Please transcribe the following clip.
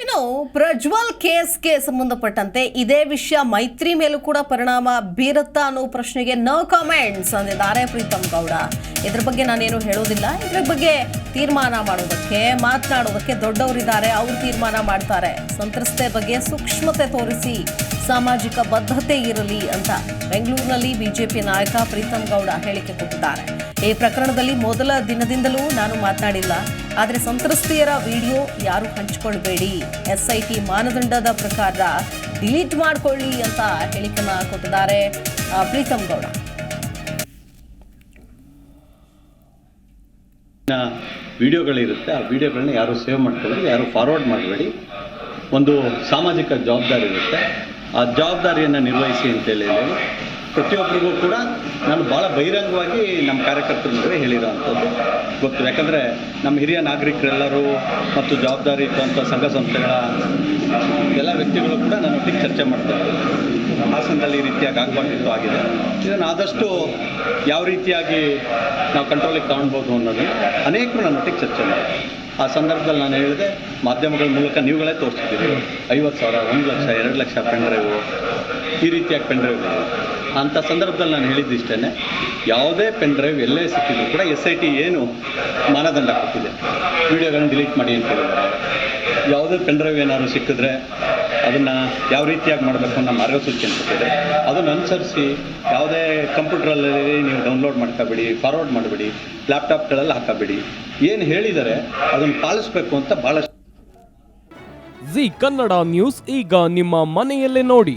ಇನ್ನು ಪ್ರಜ್ವಲ್ ಕೇಸ್ಗೆ ಸಂಬಂಧಪಟ್ಟಂತೆ ಇದೇ ವಿಷಯ ಮೈತ್ರಿ ಮೇಲೂ ಕೂಡ ಪರಿಣಾಮ ಬೀರುತ್ತಾ ಅನ್ನೋ ಪ್ರಶ್ನೆಗೆ ನೋ ಕಾಮೆಂಟ್ಸ್ ಅಂದಿದ್ದಾರೆ ಪ್ರೀತಮ್ ಗೌಡ. ಇದ್ರ ಬಗ್ಗೆ ನಾನೇನು ಹೇಳೋದಿಲ್ಲ. ಇದ್ರ ಬಗ್ಗೆ ತೀರ್ಮಾನ ಮಾಡೋದಕ್ಕೆ, ಮಾತನಾಡೋದಕ್ಕೆ ದೊಡ್ಡವರಿದ್ದಾರೆ. ಅವ್ರು ತೀರ್ಮಾನ ಮಾಡ್ತಾರೆ. ಸಂತ್ರಸ್ತೆ ಬಗ್ಗೆ ಸೂಕ್ಷ್ಮತೆ ತೋರಿಸಿ. ಸಾಮಾಜಿಕ ಬದ್ಧತೆ ಇರಲಿ ಅಂತ ಬೆಂಗಳೂರಿನಲ್ಲಿ ಬಿಜೆಪಿ ನಾಯಕ ಪ್ರೀತಮ್ ಗೌಡ ಹೇಳಿಕೆ ಕೊಟ್ಟಿದ್ದಾರೆ. ಈ ಪ್ರಕರಣದಲ್ಲಿ ಮೊದಲ ದಿನದಿಂದಲೂ ನಾನು ಮಾತನಾಡಿಲ್ಲ. ಆದರೆ ಸಂತ್ರಸ್ತೆಯರ ವಿಡಿಯೋ ಯಾರು ಹಂಚಿಕೊಳ್ಬೇಡಿ ಎಸ್ಐಟಿ ಮಾನದಂಡದ ಪ್ರಕಾರ ಡಿಲೀಟ್ ಮಾಡಿಕೊಳ್ಳಿ ಅಂತ ಹೇಳಿಕೆನ ಕೊಟ್ಟಿದ್ದಾರೆ ಪ್ರೀತಮ್ ಗೌಡ. ವಿಡಿಯೋಗಳಿರುತ್ತೆ. ಆ ವಿಡಿಯೋಗಳನ್ನ ಯಾರು ಸೇವ್ ಮಾಡ್ಕೊಳ್ಳಿ ಯಾರು ಫಾರ್ವರ್ಡ್ ಮಾಡಬೇಡಿ. ಒಂದು ಸಾಮಾಜಿಕ ಜವಾಬ್ದಾರಿ ಇರುತ್ತೆ ಆ ಜವಾಬ್ದಾರಿಯನ್ನು ನಿರ್ವಹಿಸಿ ಅಂತೇಳಿ ಪ್ರತಿಯೊಬ್ಬರಿಗೂ ಕೂಡ ನಾನು ಭಾಳ ಬಹಿರಂಗವಾಗಿ ನಮ್ಮ ಕಾರ್ಯಕರ್ತರ ನಡುವೆ ಹೇಳಿರೋ ಗೊತ್ತು. ಯಾಕಂದರೆ ನಮ್ಮ ಹಿರಿಯ ನಾಗರಿಕರೆಲ್ಲರೂ ಮತ್ತು ಜವಾಬ್ದಾರಿ ಇದ್ದಂಥ ಸಂಘ ಸಂಸ್ಥೆಗಳ ಎಲ್ಲ ವ್ಯಕ್ತಿಗಳು ಕೂಡ ನನ್ನೊಟ್ಟಿಗೆ ಚರ್ಚೆ ಮಾಡ್ತಾರೆ. ಹಾಸನದಲ್ಲಿ ಈ ರೀತಿಯಾಗಿ ಆಗಬಾರ್ದಿತ್ತು ಆಗಿದೆ. ಇದನ್ನು ಆದಷ್ಟು ಯಾವ ರೀತಿಯಾಗಿ ನಾವು ಕಂಟ್ರೋಲಿಗೆ ತಗೊಳ್ಬೋದು ಅನ್ನೋದು ಅನೇಕರು ನನ್ನೊಟ್ಟಿಗೆ ಚರ್ಚೆ ಮಾಡ್ತೀನಿ ಆ ಸಂದರ್ಭದಲ್ಲಿ ನಾನು ಹೇಳಿದೆ, ಮಾಧ್ಯಮಗಳ ಮೂಲಕ ನೀವುಗಳೇ ತೋರಿಸ್ತಿದ್ದೀರಿ. ಐವತ್ತು ಸಾವಿರ, ಒಂದು ಲಕ್ಷ, ಎರಡು ಲಕ್ಷ ಪೆಂಡ್ರೈವು ಈ ರೀತಿಯಾಗಿ ಪೆನ್ ಡ್ರೈವ್ ಅಂಥ ಸಂದರ್ಭದಲ್ಲಿ ನಾನು ಹೇಳಿದ್ದಿಷ್ಟೇ ಯಾವುದೇ ಪೆನ್ ಡ್ರೈವ್ ಎಲ್ಲೇ ಸಿಕ್ಕಿದ್ರು ಕೂಡ ಎಸ್ ಐ ಟಿ ಏನು ಮಾನದಂಡ ಕೊಟ್ಟಿದೆ. ವಿಡಿಯೋಗಳನ್ನು ಡಿಲೀಟ್ ಮಾಡಿ ಅಂತ ಹೇಳಿದ್ದಾರೆ. ಯಾವುದೇ ಪೆನ್ ಡ್ರೈವ್ ಏನಾದರೂ ಸಿಕ್ಕಿದ್ರೆ ಅದನ್ನು ಯಾವ ರೀತಿಯಾಗಿ ಮಾಡಬೇಕು ಅನ್ನೋ ಮಾರ್ಗಸೂಚಿ ಅಂತ ಕೊಟ್ಟಿದೆ. ಅದನ್ನು ಅನುಸರಿಸಿ ಯಾವುದೇ ಕಂಪ್ಯೂಟ್ರಲ್ಲಿ ನೀವು ಡೌನ್ಲೋಡ್ ಮಾಡ್ಕೋಬೇಡಿ, ಫಾರ್ವರ್ಡ್ ಮಾಡಬೇಡಿ, ಲ್ಯಾಪ್ಟಾಪ್ಗಳಲ್ಲಿ ಹಾಕಬೇಡಿ. ಏನು ಹೇಳಿದರೆ ಅದನ್ನು ಪಾಲಿಸಬೇಕು ಅಂತ ಭಾಳಷ್ಟು ಜಿ ಕನ್ನಡ ನ್ಯೂಸ್ ಈಗ ನಿಮ್ಮ ಮನೆಯಲ್ಲೇ ನೋಡಿ.